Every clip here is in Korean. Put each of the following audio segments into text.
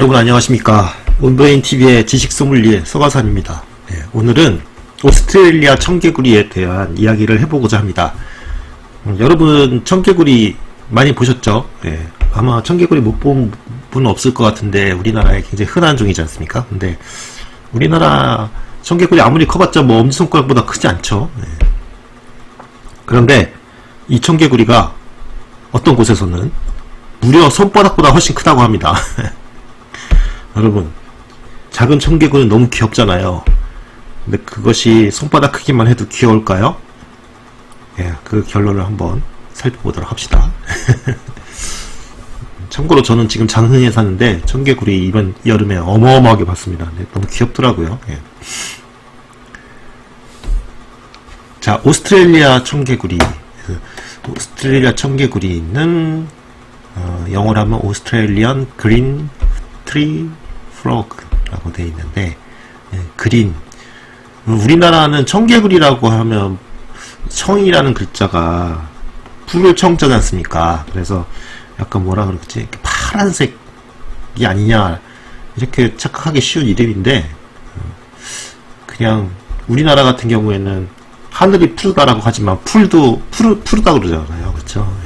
네, 여러분 안녕하십니까 온브레인 TV의 지식 소믈리에 서가산입니다. 예, 오늘은 오스트레일리아 청개구리에 대한 이야기를 해보고자 합니다. 음, 여러분 청개구리 많이 보셨죠? 예, 아마 청개구리 못 본분 없을 것 같은데 우리나라에 굉장히 흔한 종이지 않습니까? 근데 우리나라 청개구리 아무리 커봤자 뭐 엄지손가락보다 크지 않죠. 예. 그런데 이 청개구리가 어떤 곳에서는 무려 손바닥보다 훨씬 크다고 합니다. 여러분, 작은 청개구리는 너무 귀엽잖아요. 근데 그것이 손바닥 크기만 해도 귀여울까요? 예, 그 결론을 한번 살펴보도록 합시다. 참고로 저는 지금 장흥에 사는데 청개구리 이번 여름에 어마어마하게 봤습니다. 근데 너무 귀엽더라고요. 예. 자, 오스트레일리아 청개구리. 그 오스트레일리아 청개구리는 어, 영어로 하면 오스트레일리언 그린 트리 프로그라고 되어 있는데 예, 그린 우리나라는 청개구리라고 하면 청이라는 글자가 풀을 청자지 않습니까? 그래서 약간 뭐라 그러지? 파란색이 아니냐 이렇게 착각하기 쉬운 이름인데 어, 그냥 우리나라 같은 경우에는 하늘이 푸르다라고 하지만 풀도 푸르, 푸르다 그러잖아요. 그렇죠?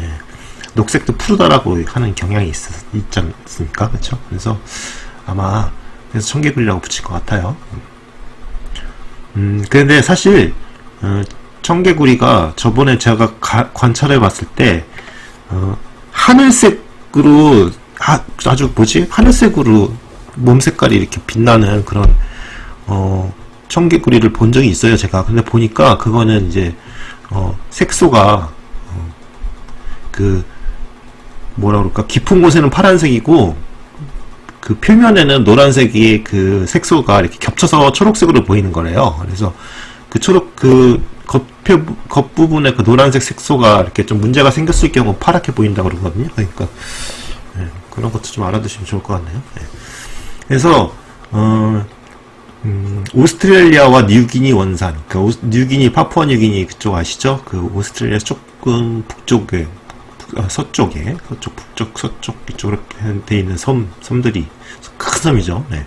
예. 녹색도 푸르다라고 하는 경향이 있, 있지 않습니까? 그렇죠? 그래서 아마 그래서 청개구리라고 붙일 것 같아요. 음, 근데 사실 어, 청개구리가 저번에 제가 가- 관찰해 봤을 때 어, 하늘색으로 아, 아주 뭐지 하늘색으로 몸 색깔이 이렇게 빛나는 그런 어, 청개구리를 본 적이 있어요 제가 근데 보니까 그거는 이제 어, 색소가 어, 그 뭐라 그럴까 깊은 곳에는 파란색이고 그 표면에는 노란색이 그 색소가 이렇게 겹쳐서 초록색으로 보이는 거래요. 그래서 그 초록 그 겉표 겉 부분에 그 노란색 색소가 이렇게 좀 문제가 생겼을 경우 파랗게 보인다 고 그러거든요. 그러니까 예, 그런 것도 좀 알아두시면 좋을 것 같네요. 예. 그래서 어, 음, 오스트레일리아와 뉴기니 원산, 그 뉴기니 파푸아 뉴기니 그쪽 아시죠? 그 오스트레일리아 조금 북쪽에 북- 아, 서쪽에 서쪽 북쪽 서쪽 이쪽으로 돼 있는 섬 섬들이 큰 섬이죠. 네.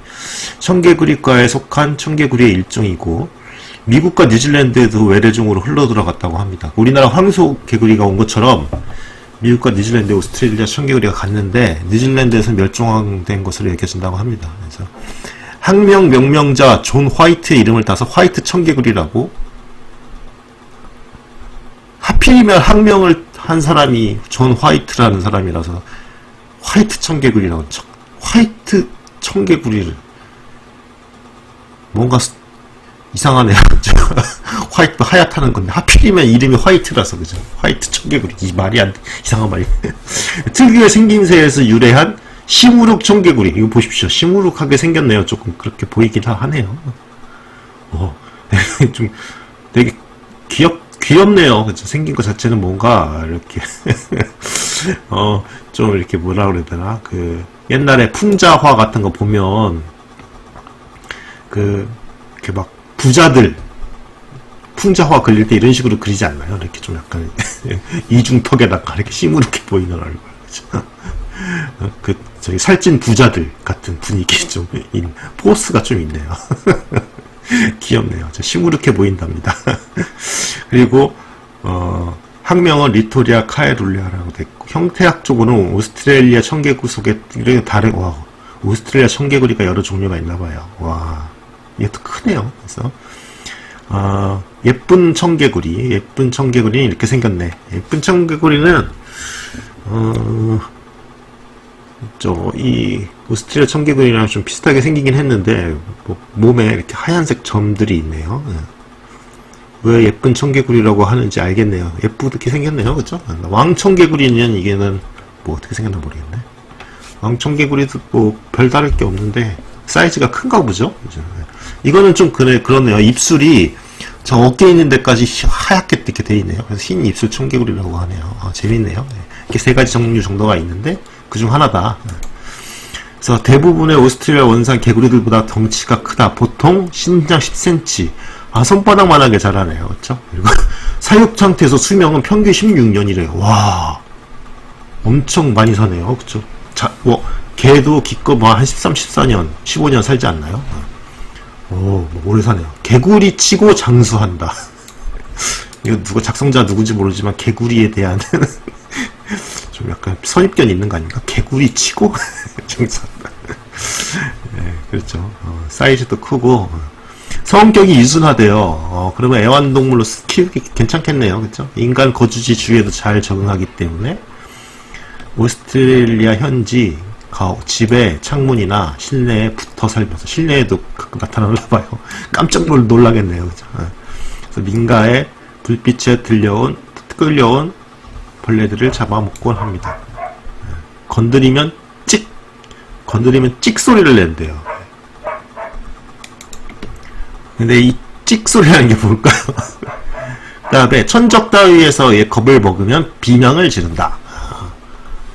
청개구리과에 속한 청개구리의 일종이고 미국과 뉴질랜드에도 외래종으로 흘러 들어갔다고 합니다. 우리나라 황소 개구리가 온 것처럼 미국과 뉴질랜드, 오스트레일리아 청개구리가 갔는데 뉴질랜드에서 멸종된 것으로 여겨진다고 합니다. 그래서 학명 명명자 존 화이트의 이름을 따서 화이트 청개구리라고 하필이면 학명을 한 사람이 존 화이트라는 사람이라서 화이트 청개구리라고 청- 화이트 청개구리를 뭔가 스- 이상하네요. 화이트 하얗다는 건데 하필이면 이름이 화이트라서 그죠? 화이트 청개구리 이 말이 안 이상한 말이 특유의 생김새에서 유래한 시무룩 청개구리 이거 보십시오. 시무룩하게 생겼네요. 조금 그렇게 보이긴 하네요. 어, 좀 되게 귀엽 귀엽네요. 그죠? 생긴 것 자체는 뭔가 이렇게 어 좀 이렇게 뭐라 그래야 되나 그 옛날에 풍자화 같은 거 보면 그 이렇게 막 부자들 풍자화 그릴 때 이런 식으로 그리지 않나요? 이렇게 좀 약간 이중턱에다가 이렇게 시무룩해 보이는 얼굴? 어, 그 저기 살찐 부자들 같은 분위기 좀 인, 포스가 좀 있네요. 귀엽네요. 저 시무룩해 보인답니다. 그리고 어, 학명은 리토리아 카에룰리아라고 됐고 형태학적으로는 오스트레일리아 청개구 속에 이렇게 다른 와 오스트레일리아 청개구리가 여러 종류가 있나 봐요. 와또 크네요. 그래서 아, 예쁜 청개구리 예쁜 청개구리는 이렇게 생겼네. 예쁜 청개구리는 어, 저, 이, 오스트리아 청개구리랑 좀 비슷하게 생기긴 했는데, 뭐, 몸에 이렇게 하얀색 점들이 있네요. 예. 왜 예쁜 청개구리라고 하는지 알겠네요. 예쁘게 생겼네요. 그죠? 왕청개구리는 이게는, 뭐, 어떻게 생겼나 모르겠네. 왕청개구리도 뭐, 별다를 게 없는데, 사이즈가 큰가 보죠? 그죠? 예. 이거는 좀 그래, 그러네요. 입술이, 저 어깨 있는 데까지 희- 하얗게 이렇게 돼 있네요. 그래서 흰 입술 청개구리라고 하네요. 아, 재밌네요. 네. 이렇게 세 가지 종류 정도가 있는데 그중 하나다. 네. 그래서 대부분의 오스트리아 원산 개구리들보다 덩치가 크다. 보통 신장 10cm. 아 손바닥만하게 자라네요. 그렇죠? 그리고 사육 상태에서 수명은 평균 16년이래요. 와, 엄청 많이 사네요. 그렇죠? 자, 뭐 개도 기껏 뭐한 13, 14년, 15년 살지 않나요? 오, 뭐 오래 사네요. 개구리 치고 장수한다. 이거 누가 작성자 누군지 모르지만 개구리에 대한 좀 약간 선입견 있는 거 아닌가? 개구리 치고 장수한다. 네, 그렇죠. 어, 사이즈도 크고 어. 성격이 유순하대요. 어, 그러면 애완동물로 쓰- 키우기 괜찮겠네요. 그렇죠? 인간 거주지 주위에도 잘 적응하기 때문에 오스트레일리아 현지 가- 집에 창문이나 실내에 붙어 살면서 실내에도 가끔 나타나나 봐요. 깜짝 놀, 놀라겠네요. 예. 그래서 민가에 불빛에 들려온 끌려온 벌레들을 잡아먹곤 합니다. 예. 건드리면 찍 건드리면 찍 소리를 낸대요. 근데 이 찍 소리라는 게 뭘까요? 그 다음에 천적 따위에서 얘 겁을 먹으면 비명을 지른다.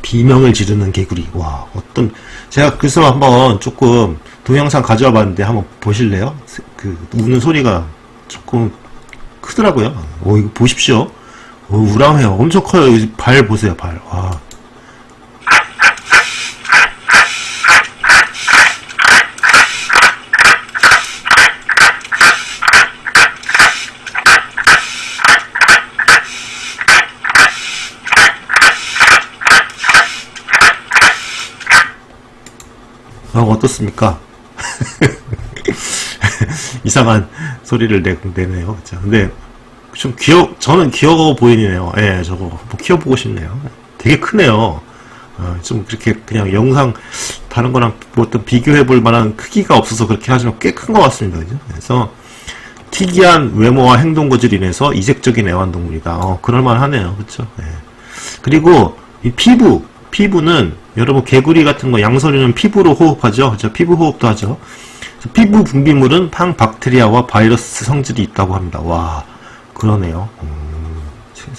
비명을 지르는 개구리. 와, 어떤, 제가 그래서 한번 조금 동영상 가져와 봤는데 한번 보실래요? 세- 그, 우는 소리가 조금 크더라고요. 오, 이거 보십시오. 오, 우람해요. 엄청 커요. 이발 보세요, 발. 와. 어, 어떻습니까? 이상한 소리를 내, 내네요. 그죠? 근데 좀 귀여, 저는 귀여워 보이네요. 예, 저거 뭐 키워보고 싶네요. 되게 크네요. 어, 좀 그렇게 그냥 영상 다른 거랑 뭐 어떤 비교해 볼 만한 크기가 없어서 그렇게 하지만 꽤 큰 것 같습니다. 그죠? 그래서 특이한 외모와 행동 거질이 인해서 이색적인 애완동물이다. 어, 그럴만 하네요. 그쵸? 예. 그리고 이 피부, 피부는 여러분 개구리 같은 거 양서류는 피부로 호흡하죠. 그죠? 피부 호흡도 하죠. 피부 분비물은 항박테리아와 바이러스 성질이 있다고 합니다. 와, 그러네요. 음,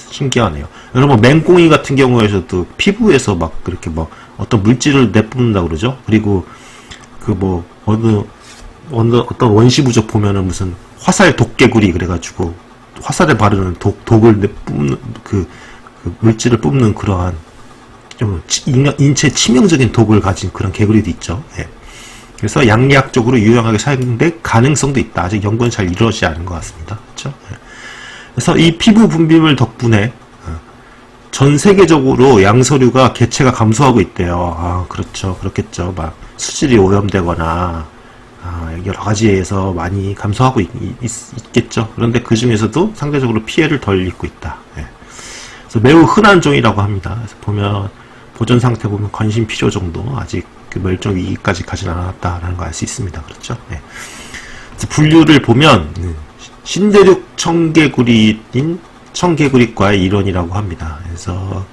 신기하네요. 여러분 맹꽁이 같은 경우에서도 피부에서 막 그렇게 막 어떤 물질을 내뿜는다 그러죠. 그리고 그 뭐 어느 어느 어떤 원시 부족 보면은 무슨 화살 독개구리 그래가지고 화살에 바르는 독 독을 내뿜는 그, 그 물질을 뿜는 그러한 좀 인체 치명적인 독을 가진 그런 개구리도 있죠. 예. 그래서 양리학적으로 유용하게 사용될 가능성도 있다. 아직 연구는 잘 이루어지지 않은 것 같습니다. 그렇죠? 예. 그래서 이 피부 분비물 덕분에 어, 전 세계적으로 양서류가 개체가 감소하고 있대요. 아, 그렇죠. 그렇겠죠. 막 수질이 오염되거나 아, 여러 가지에서 많이 감소하고 있, 겠죠 그런데 그 중에서도 상대적으로 피해를 덜 입고 있다. 예. 그래서 매우 흔한 종이라고 합니다. 그래서 보면 보존 상태 보면 관심 필요 정도 아직 그 멸종 위기까지 가진 않았다라는 걸 알 수 있습니다. 그렇죠? 예. 분류를 보면 음, 신대륙 청개구리인 청개구리과의 일원이라고 합니다. 그래서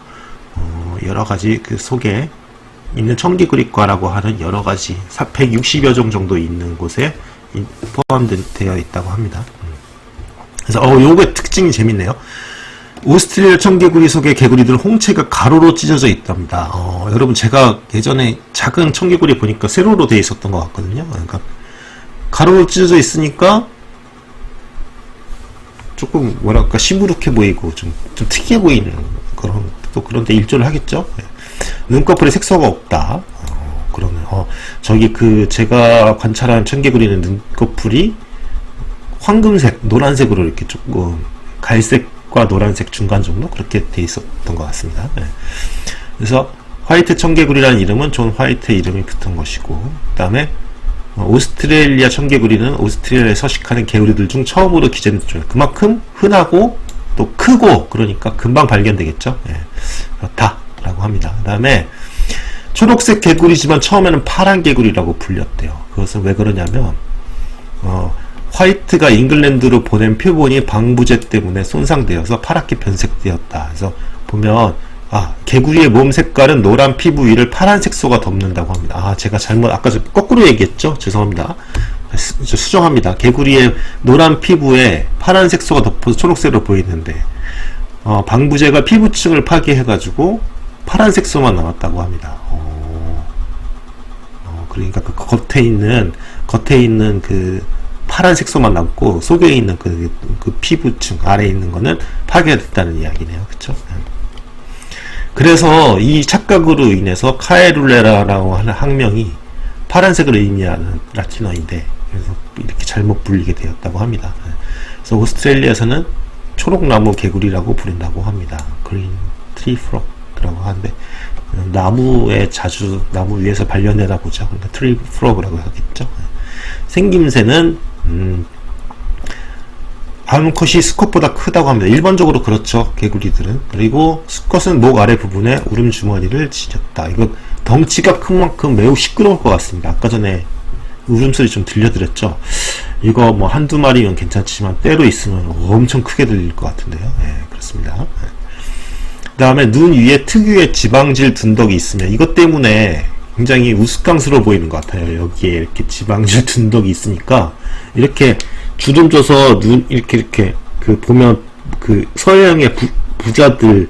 어, 여러 가지 그 속에 있는 청개구리과라고 하는 여러 가지 160여 종 정도 있는 곳에 이- 포함되어 있다고 합니다. 음. 그래서 어 요게 특징이 재밌네요. 오스트리아 청개구리 속의 개구리들은 홍채가 가로로 찢어져 있답니다. 어, 여러분 제가 예전에 작은 청개구리 보니까 세로로 되어 있었던 것 같거든요. 그러니까 가로로 찢어져 있으니까 조금 뭐랄까 시무룩해 보이고 좀, 좀 특이해 보이는 그런 또 그런데 일조를 하겠죠. 예. 눈꺼풀에 색소가 없다. 어, 그러면 어, 저기 그 제가 관찰한 청개구리는 눈꺼풀이 황금색, 노란색으로 이렇게 조금 갈색과 노란색 중간 정도 그렇게 돼 있었던 것 같습니다. 예. 그래서 화이트 청개구리라는 이름은 존 화이트의 이름이 붙은 것이고, 그 다음에 오스트레일리아 청개구리는 오스트레일리아에 서식하는 개구리들 중 처음으로 기재된 종. 그만큼 흔하고 또 크고 그러니까 금방 발견되겠죠. 예. 그렇다라고 합니다. 그 다음에 초록색 개구리지만 처음에는 파란 개구리라고 불렸대요. 그것은 왜 그러냐면 어, 화이트가 잉글랜드로 보낸 표본이 방부제 때문에 손상되어서 파랗게 변색되었다. 그래서 보면 아 개구리의 몸 색깔은 노란 피부 위를 파란 색소가 덮는다고 합니다. 아 제가 잘못 아까 저 거꾸로 얘기했죠. 죄송합니다. 수, 저 수정합니다. 개구리의 노란 피부에 파란 색소가 덮어서 초록색으로 보이는데 어, 방부제가 피부층을 파괴해가지고 파란 색소만 남았다고 합니다. 어, 어, 그러니까 그 겉에 있는 겉에 있는 그 파란 색소만 남고 속에 있는 그, 그 피부층 아래에 있는 거는 파괴됐다는 이야기네요. 그쵸? 그래서 이 착각으로 인해서 카에룰레라라고 하는 학명이 파란색을 의미하는 라틴어인데 그래서 이렇게 잘못 불리게 되었다고 합니다. 그래서 오스트레일리아에서는 초록나무 개구리라고 부른다고 합니다. 그린 트리 프로그라고 하는데 나무에 자주 나무 위에서 발견되나 보죠. 그러니까 트리 프로그라고 하겠죠. 생김새는 음, 암컷이 수컷보다 크다고 합니다. 일반적으로 그렇죠. 개구리들은. 그리고 수컷은 목 아래 부분에 울음 주머니를 지녔다. 이거 덩치가 큰 만큼 매우 시끄러울 것 같습니다. 아까 전에 울음소리 좀 들려드렸죠. 이거 뭐 한두 마리면 괜찮지만 때로 있으면 엄청 크게 들릴 것 같은데요. 네, 그렇습니다. 그 다음에 눈 위에 특유의 지방질 둔덕이 있으면 이것 때문에 굉장히 우스꽝스러워 보이는 것 같아요. 여기에 이렇게 지방질 둔덕이 있으니까 이렇게 주름 져서 눈 이렇게 이렇게 그 보면 그 서양의 부, 부자들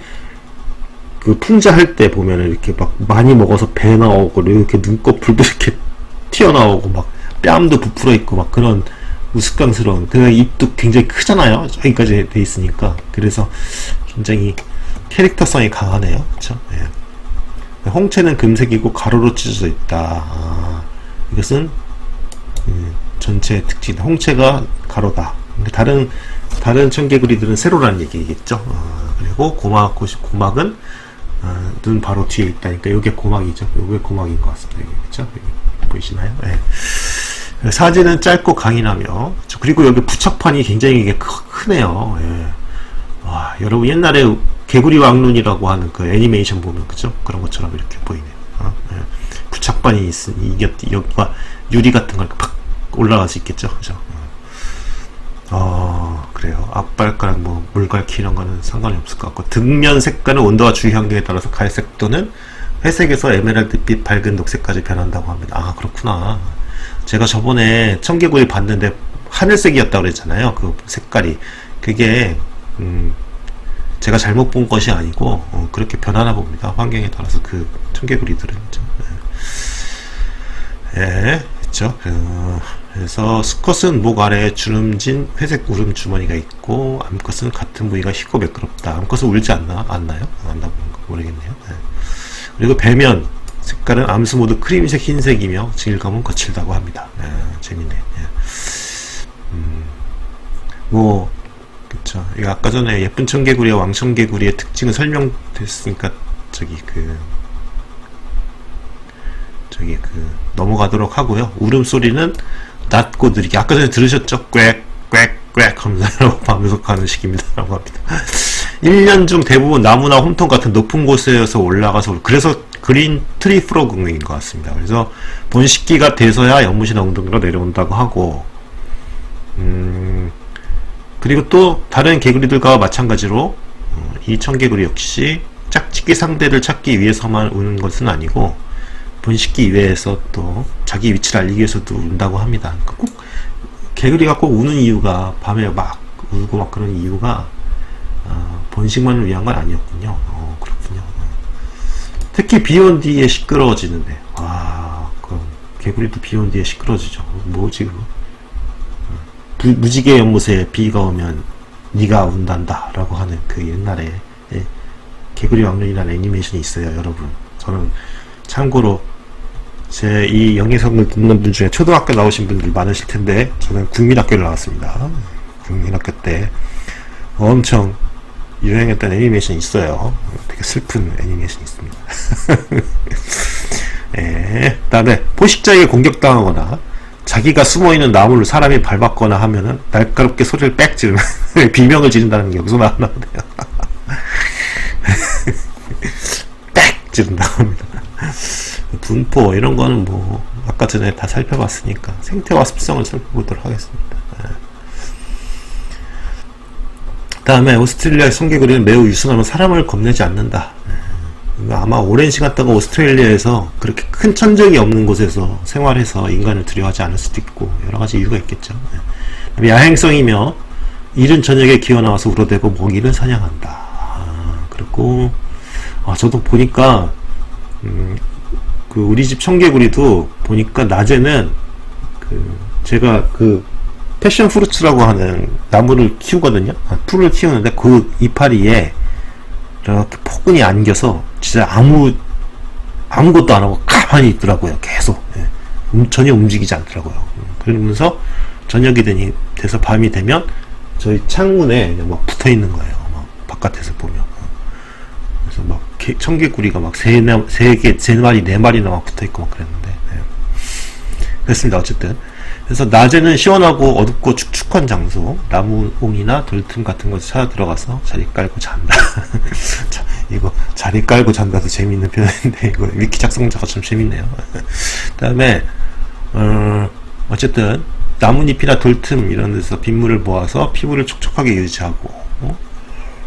그 풍자할 때 보면은 이렇게 막 많이 먹어서 배 나오고 이렇게 눈꺼풀도 이렇게 튀어나오고 막 뺨도 부풀어 있고 막 그런 우스꽝스러운 그 입도 굉장히 크잖아요 저기까지 돼 있으니까 그래서 굉장히 캐릭터성이 강하네요 그쵸 예. 홍채는 금색이고 가로로 찢어져 있다. 아, 이것은 음, 전체의 특징 홍채가 가로다. 다른 다른 청개구리들은 세로라는 얘기겠죠? 아, 그리고 고막 고막은 아, 눈 바로 뒤에 있다니까 이게 고막이죠. 이게 고막인 것 같습니다. 여기, 그쵸? 여기 보이시나요? 예. 사진은 짧고 강인하며 그리고 여기 부착판이 굉장히 이게 크, 크네요. 예. 와, 여러분 옛날에 개구리 왕눈이라고 하는 그 애니메이션 보면 그죠? 그런 것처럼 이렇게 보이네요. 어? 예. 부착판이 있으니 이게 여기가 유리 같은 걸 팍 올라갈 수 있겠죠, 그죠? 어, 그래요. 앞발가락 뭐 물갈퀴 이런 거는 상관이 없을 것 같고 등면 색깔은 온도와 주위 환경에 따라서 갈색 또는 회색에서 에메랄드빛 밝은 녹색까지 변한다고 합니다. 아 그렇구나. 제가 저번에 청개구리 봤는데 하늘색이었다고 그랬잖아요. 그 색깔이. 그게, 음, 제가 잘못 본 것이 아니고, 어, 그렇게 변하나 봅니다. 환경에 따라서 그 청개구리들은. 예, 예 그쵸. 어, 그래서 수컷은 목 아래에 주름진 회색 울음 주머니가 있고, 암컷은 같은 부위가 희고 매끄럽다. 암컷은 울지 않나? 않나요? 안 나보는 거 모르겠네요. 예. 그리고 배면, 색깔은 암수 모두 크림색 흰색이며 질감은 거칠다고 합니다. 네, 재밌네. 네. 음, 뭐 그쵸. 이거 아까 전에 예쁜 청개구리와 왕청개구리의 특징은 설명됐으니까 저기 그 저기 그 넘어가도록 하고요. 울음소리는 낮고 느리게 아까 전에 들으셨죠? 꽥꽥꽥 하면서 반복하는 식입니다 라고 합니다. 1년 중 대부분 나무나 홈통 같은 높은 곳에서 올라가서 그래서 그린 트리 프로그인 것 같습니다. 그래서 번식기가 돼서야 연못이나 웅덩이로 내려온다고 하고 음, 그리고 또 다른 개구리들과 마찬가지로 어, 이 청개구리 역시 짝짓기 상대를 찾기 위해서만 우는 것은 아니고 번식기 이외에서 또 자기 위치를 알리기 위해서도 운다고 합니다. 그러니까 꼭 개구리가 꼭 우는 이유가 밤에 막 울고 막 그런 이유가 어, 번식만을 위한 건 아니었군요. 어, 그렇군요. 특히 비온 뒤에 시끄러워지는데 와 그럼 개구리도 비온 뒤에 시끄러워지죠 뭐지 그거 부, 무지개 연못에 비가 오면 네가 운단다 라고 하는 그 옛날에 예, 개구리 왕눈이라는 애니메이션이 있어요 여러분 저는 참고로 제 이 영예성을 듣는 분 중에 초등학교 나오신 분들 많으실 텐데 저는 국민학교를 나왔습니다 국민학교 때 엄청 유행했던 애니메이션이 있어요. 되게 슬픈 애니메이션이 있습니다. 예, 다음에 포식자에게 공격당하거나 자기가 숨어있는 나무를 사람이 밟았거나 하면은 날카롭게 소리를 빽 지르는 비명을 지른다는 게 여기서 나오네요. 빽 지른다고 합니다. 분포 이런 거는 뭐 아까 전에 다 살펴봤으니까 생태와 습성을 살펴보도록 하겠습니다. 다음에 오스트레일리아의 성개구리는 매우 유순하며 사람을 겁내지 않는다. 네. 아마 오랜 시간 동안 오스트레일리아에서 그렇게 큰 천적이 없는 곳에서 생활해서 인간을 두려워하지 않을 수도 있고 여러 가지 이유가 있겠죠. 네. 야행성이며 이른 저녁에 기어 나와서 울어대고 먹이를 사냥한다. 아, 그리고 아, 저도 보니까 음, 그 우리 집 청개구리도 보니까 낮에는 그 제가 그 패션 프루츠라고 하는 나무를 키우거든요. 아, 풀을 키우는데 그 이파리에 이렇게 포근이 안겨서 진짜 아무 아무것도 안 하고 가만히 있더라고요. 계속 예. 음, 전혀 움직이지 않더라고요. 음, 그러면서 저녁이 되니 돼서 밤이 되면 저희 창문에 막 붙어 있는 거예요. 막 바깥에서 보면. 그래서 막 개- 청개구리가 막세세개세 마리 네 마리나 막 붙어 있고 막 그랬는데. 예. 그랬습니다. 어쨌든. 그래서 낮에는 시원하고 어둡고 축축한 장소, 나무옹이나 돌틈 같은 곳에 찾아 들어가서 자리 깔고 잔다. 자, 이거 자리 깔고 잔다도 재밌는 표현인데 이거 위키 작성자가 좀 재밌네요. 그다음에 어, 어쨌든 나뭇잎이나 돌틈 이런 데서 빗물을 모아서 피부를 촉촉하게 유지하고 어?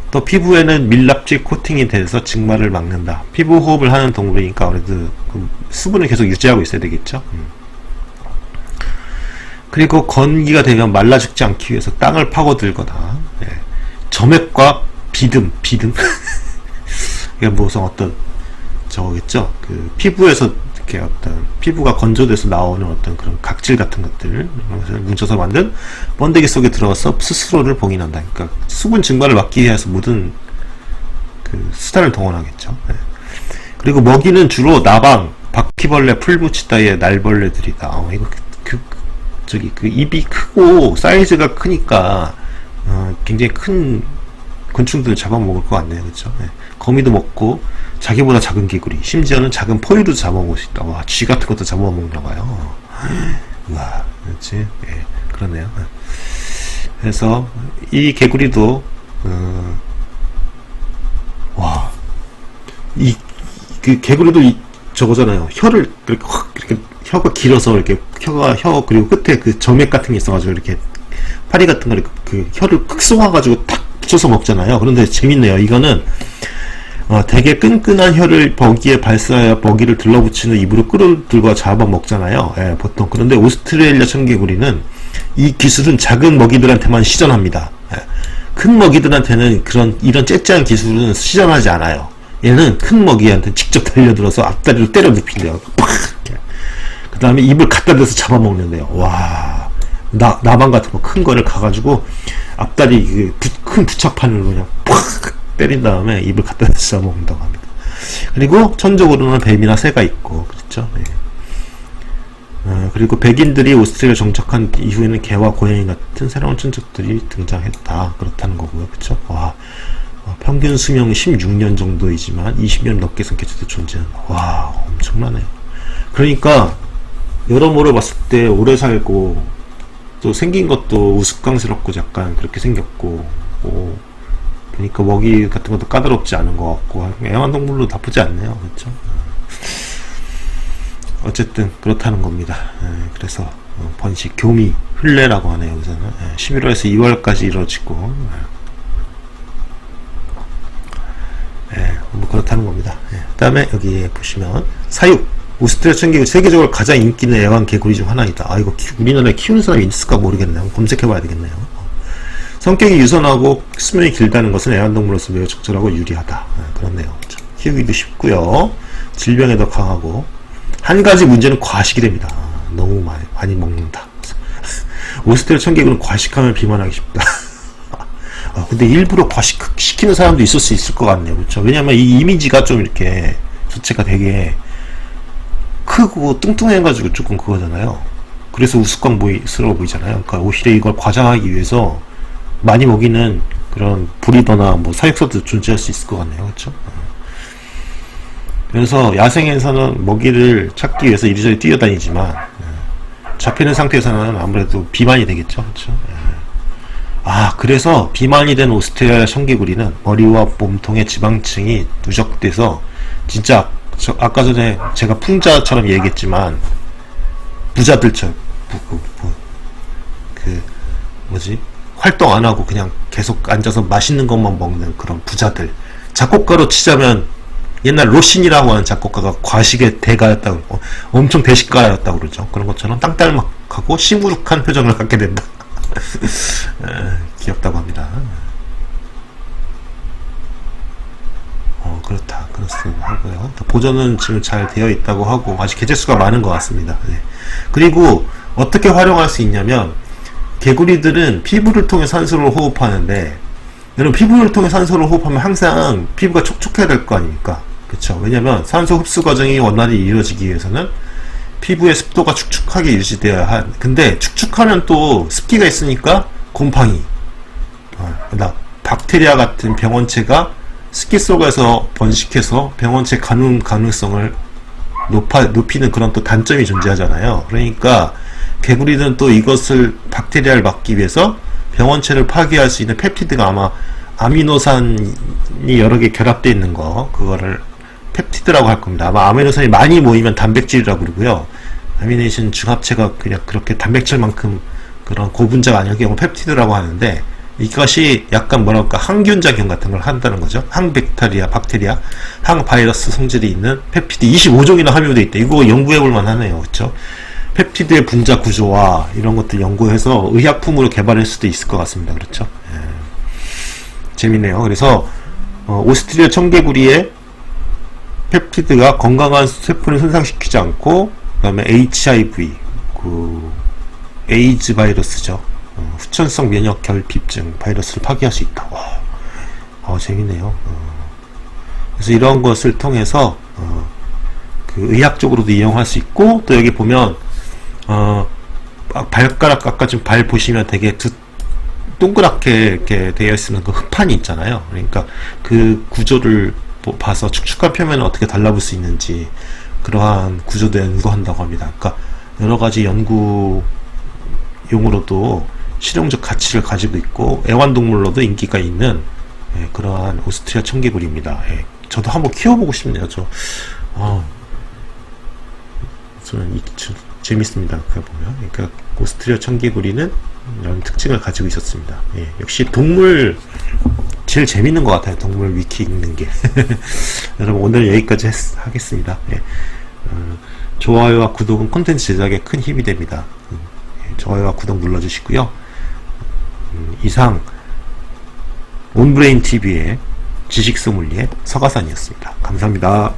또 피부에는 밀랍질 코팅이 돼서 증말을 막는다. 피부 호흡을 하는 동물이니까 아무래도 그 수분을 계속 유지하고 있어야 되겠죠. 음. 그리고 건기가 되면 말라 죽지 않기 위해서 땅을 파고들거나 예. 점액과 비듬, 비듬 이게 무슨 어떤 저거겠죠. 그 피부에서 이렇게 어떤 피부가 건조돼서 나오는 어떤 그런 각질 같은 것들 뭉쳐서 만든 번데기 속에 들어가서 스스로를 봉인한다. 그러니까 수분 증발을 막기 위해서 모든 그 수단을 동원하겠죠. 예. 그리고 먹이는 주로 나방, 바퀴벌레, 풀무치 따위의 날벌레들이다. 어, 이거 그, 그 저기 그 입이 크고 사이즈가 크니까 어, 굉장히 큰 곤충들을 잡아먹을 것 같네요, 그렇죠? 거미도 먹고 자기보다 작은 개구리, 심지어는 작은 포유도 잡아먹을 수 있다. 와, 쥐 같은 것도 잡아먹나 봐요. 와, 그렇지? 예, 그러네요. 그래서 이 개구리도 어, 와, 이 그 개구리도 이 저거잖아요. 혀를 이렇게 확 이렇게 혀가 길어서 이렇게 혀가 혀 그리고 끝에 그 점액 같은 게 있어가지고 이렇게 파리 같은 걸그 혀를 크 쏘아가지고 탁 붙여서 먹잖아요. 그런데 재밌네요. 이거는 어, 되게 끈끈한 혀를 버기에 발사하여 버기를 들러붙이는 입으로 끌어들고 잡아 먹잖아요. 예, 보통 그런데 오스트레일리아 청개구리는 이 기술은 작은 먹이들한테만 시전합니다. 예, 큰 먹이들한테는 그런 이런 째째한 기술은 시전하지 않아요. 얘는 큰 먹이한테 직접 달려들어서 앞다리로 때려 눕힌대요. 팍! 그 다음에 입을 갖다 대서 잡아먹는데요. 와, 나, 나방 같은 거 큰 거를 가가지고 앞다리 그 부- 큰 부착판으로 그냥 팍! 때린 다음에 입을 갖다 대서 잡아먹는다고 합니다. 그리고 천적으로는 뱀이나 새가 있고, 그렇죠. 예. 어, 그리고 백인들이 오스트리아 정착한 이후에는 개와 고양이 같은 새로운 천적들이 등장했다. 그렇다는 거고요. 그렇죠? 와, 어, 평균 수명이 16년 정도이지만 20년 넘게 산 개체도 존재한다. 와, 엄청나네요. 그러니까 여러모로 봤을 때 오래 살고 또 생긴 것도 우스꽝스럽고 약간 그렇게 생겼고 뭐 보니까 먹이 같은 것도 까다롭지 않은 것 같고 애완동물로 나쁘지 않네요. 그렇죠? 어쨌든 그렇다는 겁니다. 예, 그래서 어, 번식, 교미, 흘레라고 하네요. 여기서는 예, 11월에서 2월까지 이루어지고 예, 예, 뭐 그렇다는 겁니다. 예, 그 다음에 여기에 보시면 사육, 오스트리아 청개구리 세계적으로 가장 인기 있는 애완 개구리 중 하나이다. 아 이거 키- 우리나라에 키우는 사람이 있을까 모르겠네요. 검색해봐야 되겠네요. 어. 성격이 유선하고 수명이 길다는 것은 애완동물로서 매우 적절하고 유리하다. 예, 그렇네요. 참, 키우기도 쉽고요. 질병에도 강하고 한 가지 문제는 과식이 됩니다. 아, 너무 많이, 많이 먹는다. 오스트리아 청개구리는 과식하면 비만하기 쉽다. 아, 근데 일부러 과식시키는 사람도 있을 수 있을 것 같네요. 그렇죠? 왜냐면 이 이미지가 좀 이렇게 자체가 되게 크고 뚱뚱해가지고 조금 그거잖아요. 그래서 우스꽝 보이스러워 보이잖아요. 그러니까 오히려 이걸 과장하기 위해서 많이 먹이는 그런 브리더나 뭐 사육사도 존재할 수 있을 것 같네요. 그렇죠? 그래서 야생에서는 먹이를 찾기 위해서 이리저리 뛰어다니지만 예, 잡히는 상태에서는 아무래도 비만이 되겠죠. 그렇죠? 예. 아, 그래서 비만이 된 오스트리아 청개구리는 머리와 몸통의 지방층이 누적돼서 진짜 저 아까 전에 제가 풍자처럼 얘기했지만 부자들처럼 부, 부, 부, 그 뭐지? 활동 안 하고 그냥 계속 앉아서 맛있는 것만 먹는 그런 부자들. 작곡가로 치자면 옛날 로신이라고 하는 작곡가가 과식의 대가였다고 어, 엄청 대식가였다고 그러죠. 그런 것처럼 땅딸막하고 시무룩한 표정을 갖게 된다. 에, 귀엽다고 합니다. 어, 그렇다. 그렇습니다. 하고요. 보존은 지금 잘 되어 있다고 하고, 아직 개체수가 많은 것 같습니다. 네. 그리고 어떻게 활용할 수 있냐면, 개구리들은 피부를 통해 산소를 호흡하는데, 여러분, 피부를 통해 산소를 호흡하면 항상 피부가 촉촉해야 될 거 아닙니까? 그렇죠. 왜냐면 산소 흡수 과정이 원활히 이루어지기 위해서는 피부의 습도가 축축하게 유지돼야 한. 근데 축축하면 또 습기가 있으니까 곰팡이. 어, 박테리아 같은 병원체가 습기 속에서 번식해서 병원체 감염 가능성을 높아, 높이는 그런 또 단점이 존재하잖아요. 그러니까 개구리는 또 이것을 박테리아를 막기 위해서 병원체를 파괴할 수 있는 펩티드가 아마 아미노산이 여러 개 결합되어 있는 거 그거를 펩티드라고 할 겁니다. 아마 아미노산이 많이 모이면 단백질이라고 그러고요. 아미네이션 중합체가 그냥 그렇게 단백질만큼 그런 고분자가 아니라 경우 펩티드라고 하는데 이것이 약간 뭐랄까 항균 작용 같은 걸 한다는 거죠. 항백테리아, 박테리아, 항바이러스 성질이 있는 펩티드 25종이나 함유되어 있다. 이거 연구해 볼 만 하네요. 그렇죠? 펩티드의 분자 구조와 이런 것들 연구해서 의약품으로 개발할 수도 있을 것 같습니다. 그렇죠? 예. 재밌네요. 그래서 어, 오스트리아 청개구리의 펩티드가 건강한 세포를 손상시키지 않고 그다음에 HIV 그 에이즈 바이러스죠. 어, 후천성 면역 결핍증 바이러스를 파괴할 수 있다. 와, 어, 재밌네요. 어. 그래서 이런 것을 통해서 어, 그 의학적으로도 이용할 수 있고 또 여기 보면 어, 아, 발가락 아까 좀발 보시면 되게 두, 동그랗게 이렇게 되어 있으면 그 흡판이 있잖아요. 그러니까 그 구조를 보- 봐서 축축한 표면을 어떻게 달라붙을 수 있는지 그러한 구조도 연구한다고 합니다. 그러니까 여러 가지 연구 용으로도 실용적 가치를 가지고 있고 애완동물로도 인기가 있는 예, 그러한 오스트리아 청개구리입니다. 예, 저도 한번 키워보고 싶네요. 저 아, 저는 이, 저, 재밌습니다. 그 보면 그러니까 오스트리아 청개구리는 이런 특징을 가지고 있었습니다. 예, 역시 동물 제일 재밌는 것 같아요. 동물 위키 읽는 게. 여러분 오늘 여기까지 했- 하겠습니다. 예. 어, 좋아요와 구독은 콘텐츠 제작에 큰 힘이 됩니다. 음, 예, 좋아요와 구독 눌러주시고요. 음, 이상 온브레인 TV의 지식 소믈리에 서가산이었습니다. 감사합니다.